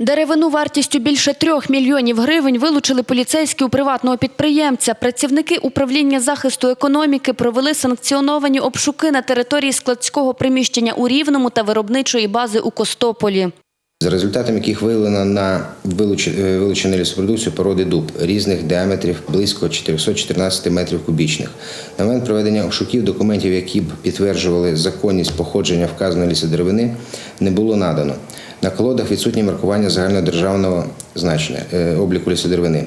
Деревину вартістю більше трьох мільйонів гривень вилучили поліцейські у приватного підприємця. Працівники управління захисту економіки провели санкціоновані обшуки на території складського приміщення у Рівному та виробничої бази у Костополі. За результатом яких виявлено на е, вилучену лісопродукцію породи дуб різних діаметрів близько 414 метрів кубічних. На момент проведення обшуків документів, які б підтверджували законність походження вказаної лісодеревини, не було надано. На колодах відсутні маркування загальнодержавного значення е, обліку лісодеревини.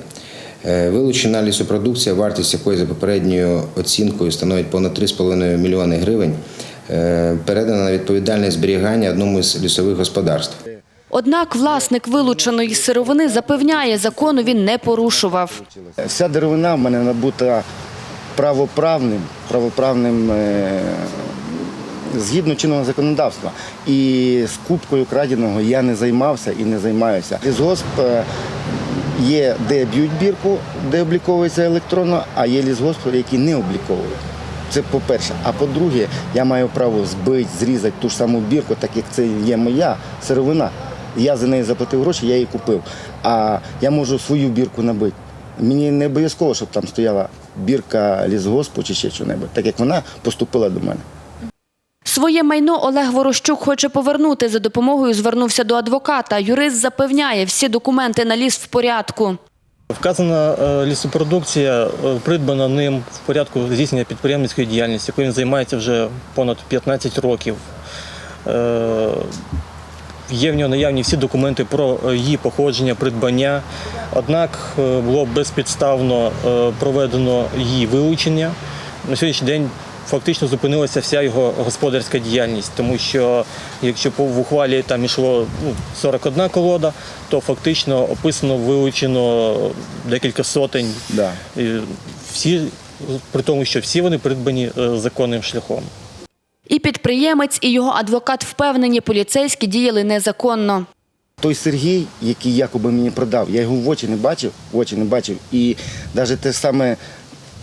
Е, Вилучена лісопродукція, вартість якої за попередньою оцінкою становить понад 3,5 мільйони гривень, е, передана на відповідальне зберігання одному з лісових господарств. Однак власник вилученої сировини запевняє, закону він не порушував. Вся деревина в мене набута правоправним, правоправним згідно чинного законодавства. І з кубкою краденого я не займався і не займаюся. Лісгосп е, є, де б'ють бірку, де обліковується електронно, а є лісгосп, які не обліковують. Це по-перше. А по-друге, я маю право збити, зрізати ту ж саму бірку, так як це є моя сировина. Я за неї заплатив гроші, я її купив. А я можу свою бірку набити. Мені не обов'язково, щоб там стояла бірка лісгоспу чи ще що-небудь, так як вона поступила до мене. Своє майно Олег Ворощук хоче повернути. За допомогою звернувся до адвоката. Юрист запевняє, всі документи на ліс в порядку. Вказана е, лісопродукція е, придбана ним в порядку здійснення підприємницької діяльності, якою він займається вже понад 15 років. Е, Є в нього наявні всі документи про її походження, придбання. Однак було безпідставно проведено її вилучення. На сьогоднішній день фактично зупинилася вся його господарська діяльність, тому що якщо по в ухвалі там йшло ну, 41 колода, то фактично описано вилучено декілька сотень. Да. І Всі, при тому, що всі вони придбані е, законним шляхом. І підприємець, і його адвокат впевнені, поліцейські діяли незаконно. Той Сергій, який якоби мені продав, я його в очі не бачив, в очі не бачив. І навіть те саме,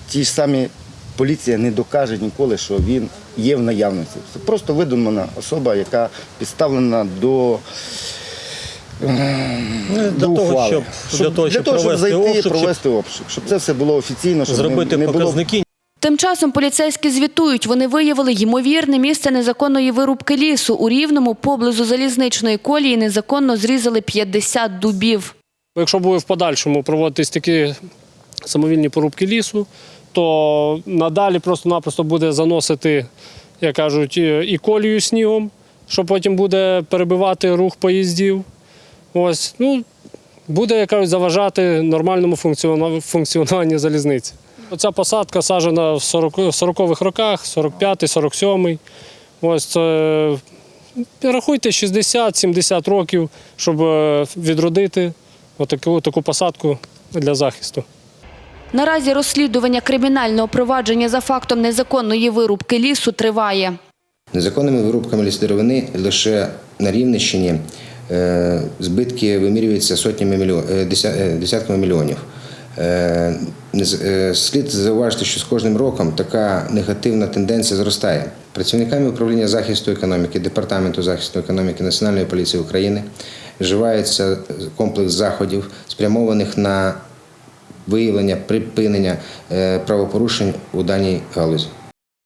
ті ж самі поліція не докаже ніколи, що він є в наявності. Це просто видумана особа, яка підставлена до. Ну, до Для того, щоб, для того, щоб провести зайти, обшук, провести обшук, щоб це все було офіційно, щоб зробити не, не було показники. Тим часом поліцейські звітують, вони виявили ймовірне місце незаконної вирубки лісу. У Рівному поблизу залізничної колії незаконно зрізали 50 дубів. Якщо буде в подальшому проводитись такі самовільні порубки лісу, то надалі просто-напросто буде заносити, як кажуть, і колію снігом, що потім буде перебивати рух поїздів. Ось, ну, буде, як кажуть, заважати нормальному функціонуванню залізниці. Оця посадка саджена в 40 40-х роках, 45-й, 47-й. Ось це рахуйте 60-70 років, щоб е, відродити отаку, таку посадку для захисту. Наразі розслідування кримінального провадження за фактом незаконної вирубки лісу триває. Незаконними вирубками лісодеревини лише на Рівненщині е, збитки вимірюються сотнями мільйон, е, е, десятками мільйонів. Слід зауважити, що з кожним роком така негативна тенденція зростає. Працівниками управління захисту економіки, департаменту захисту економіки Національної поліції України вживається комплекс заходів, спрямованих на виявлення припинення е, правопорушень у даній галузі.